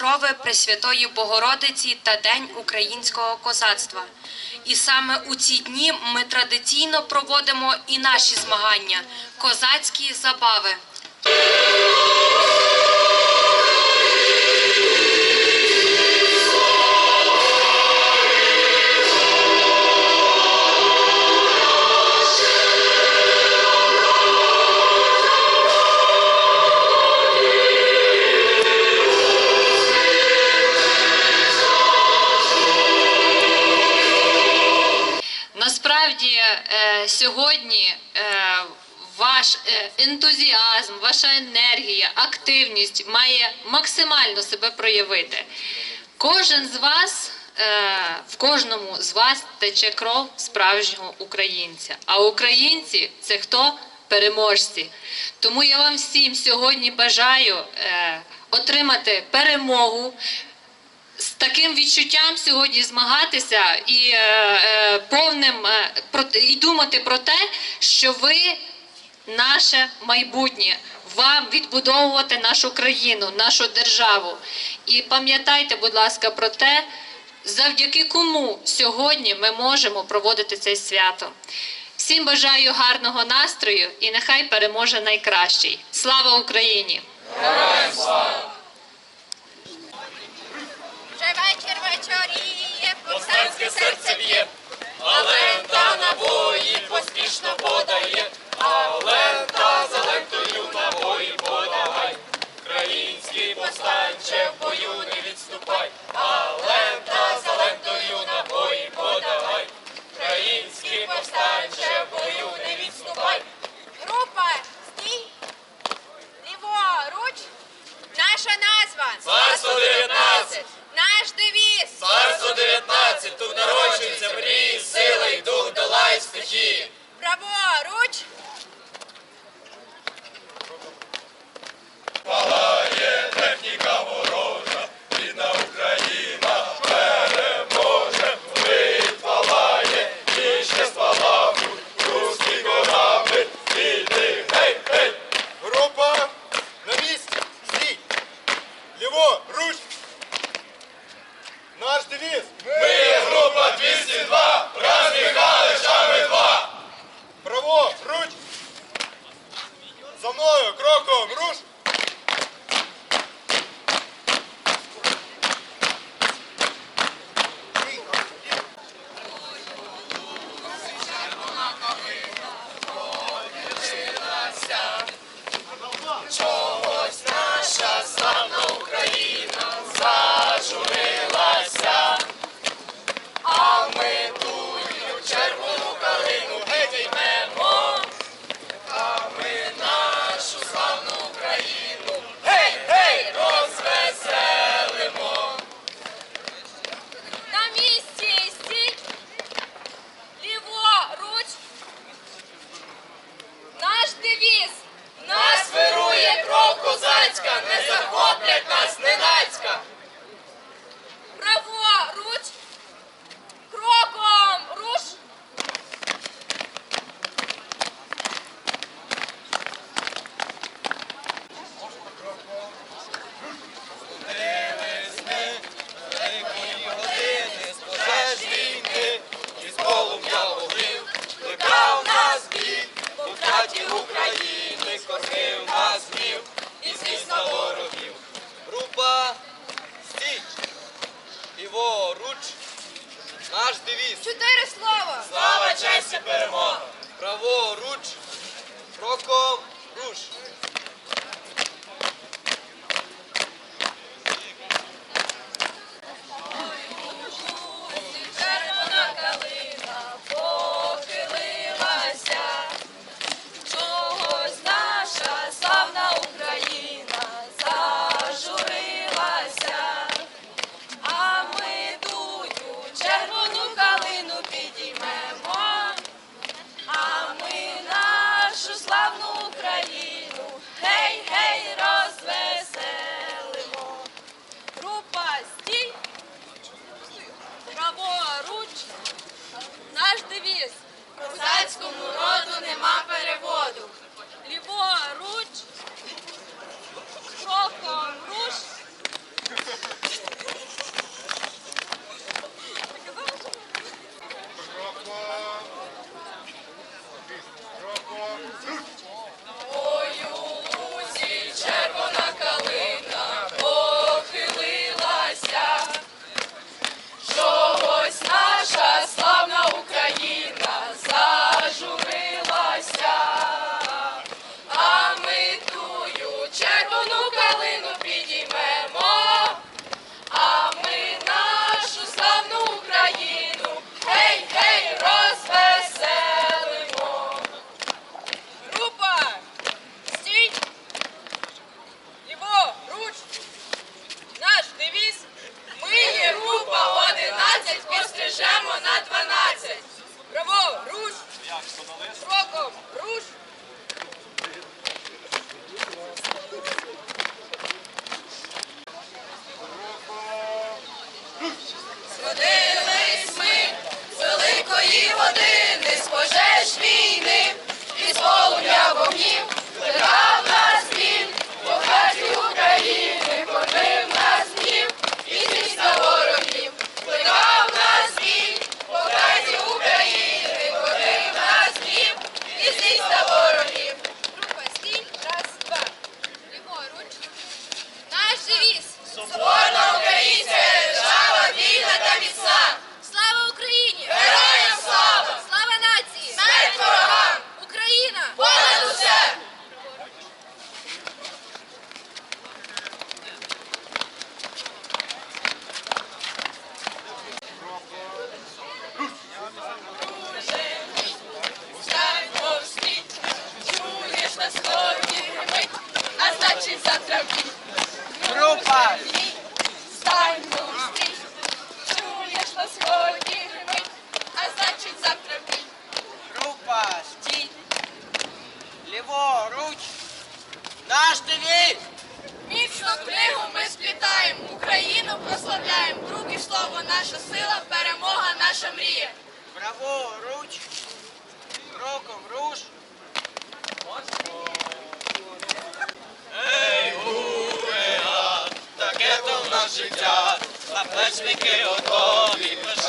покрови Пресвятої Богородиці та День українського козацтва. І саме у ці дні ми традиційно проводимо і наші змагання козацькі забави. Активність має максимально себе проявити. Кожен з вас, е, в кожному з вас тече кров справжнього українця. А українці це хто? Переможці. Тому я вам всім сьогодні бажаю е, отримати перемогу, з таким відчуттям сьогодні змагатися і е, повним і думати про те, що ви наше майбутнє, вам відбудовувати нашу країну, нашу державу. І пам'ятайте, будь ласка, про те, завдяки кому сьогодні ми можемо проводити це свято. Всім бажаю гарного настрою і нехай переможе найкращий. Слава Україні! Вже вечір вечоріє, Повстанське серце б'є, а лента набої поспішно подає, а повстанче в бою не відступай, але та на бої подавай. Український повстанче в бою не відступай. Група стій, ліворуч, наша назва. 119! naszych czas, na pleśnikie odwoły.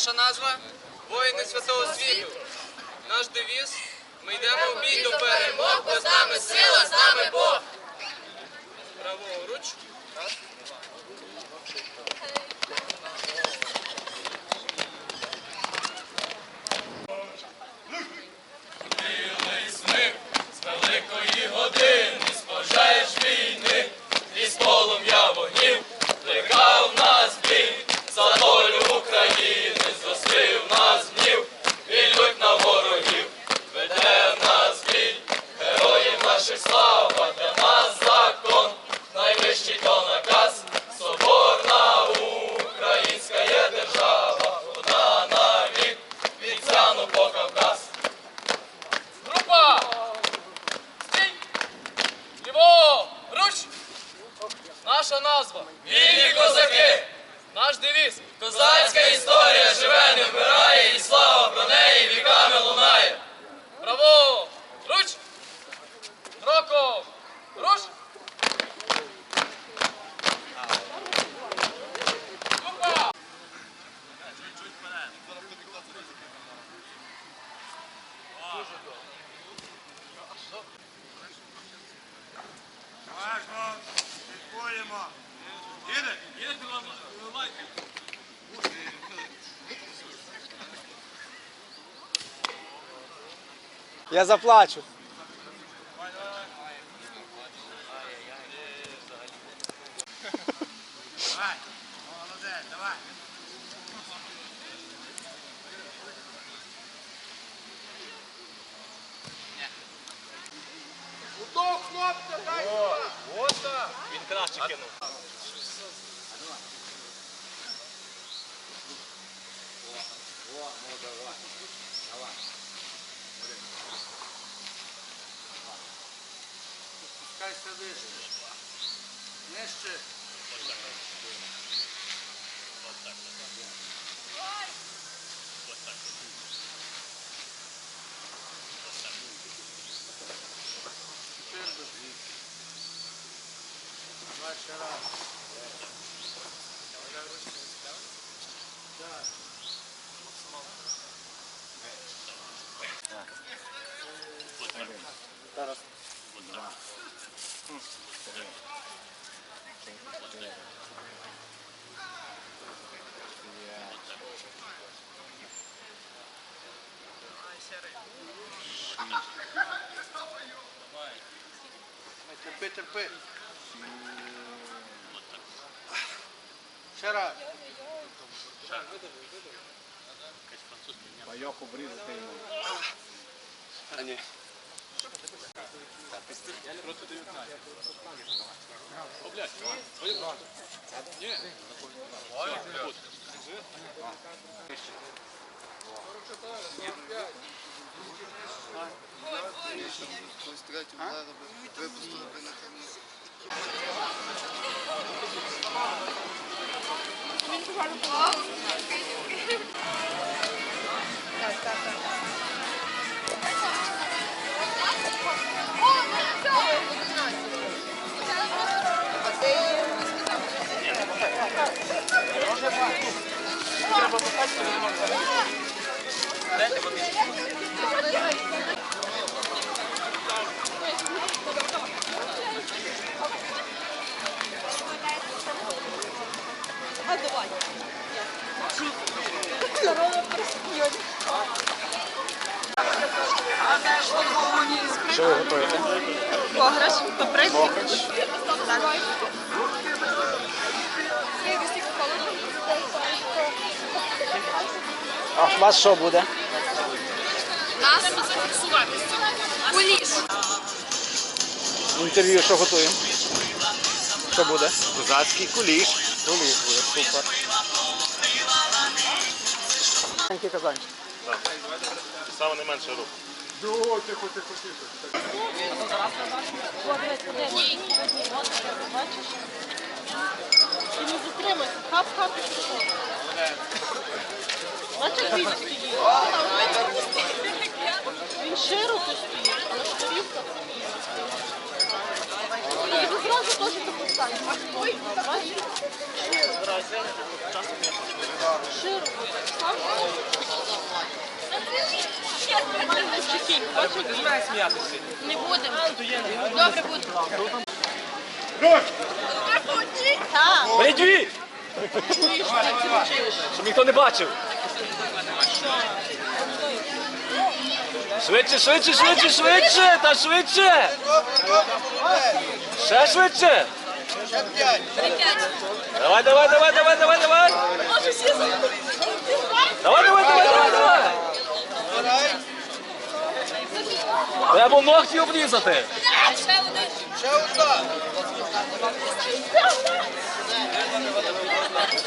Наша назва воїни святого світу. Наш девіз ми йдемо в бій до перемог, бо з нами сила, з нами Бог. Праворуч. Раз. Великої години спожаєш війни, і з полум'я вогнів Я заплачу. Давай, давай. Удов, хлопця, дай! Ось так. Він краще кинув. О, ну давай. Давай. Спускайся вище. Нижче. Тепер до звідси. Давай ще раз. Так. Терпи, терпи. Ще раз. Пайок обрізати йому. А ні. Колись третю лару випустили би на камінь. Так, так, так. Треба попасть, не можна. Що. А у вас буде? Куліш. Інтерв'ю що готуємо? Що буде? Козацький куліш. Куліш буде, супер. Маленький казанчик. Саме не менше рук. Тихо, тихо, тихо. Ти не затримайся. Хап-хап і пішов. Бачиш, він стоїть. Широко стоїть, але шторівка І ви зразу теж стань. Широко. Сам Нормально Ти знаєш сміятися. Не будемо. Добре буде. Так. Це вчиш. Щоб ніхто не бачив. Швидше, швидше, швидше, швидше! Та швидше! Ще швидше! Давай, давай, давай, давай, давай, давай! Давай, давай, давай, давай, давай! Треба ногті обрізати! Ще одна.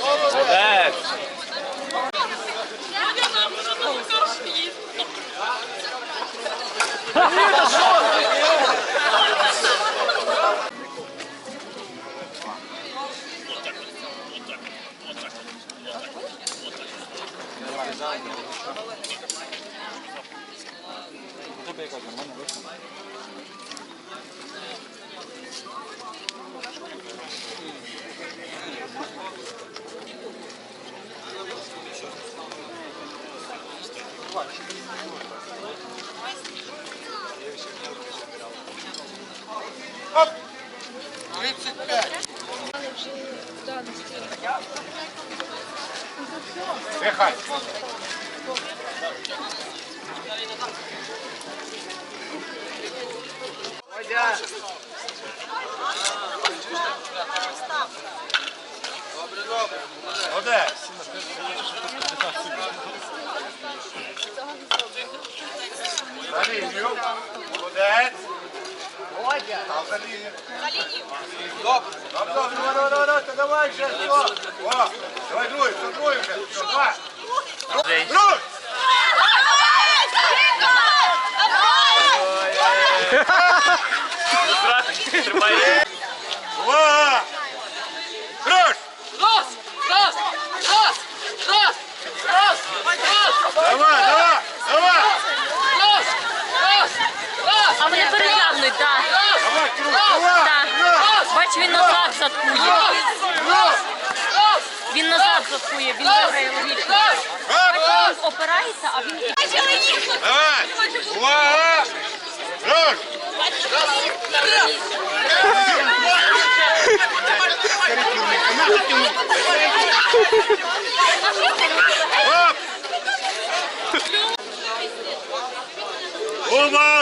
Молодець! Нет, а что? Тебе как нормально вышло? Thank you. Дихай. Давай сейчас, все. О, давай, двое, все, двое, все, два. Roma!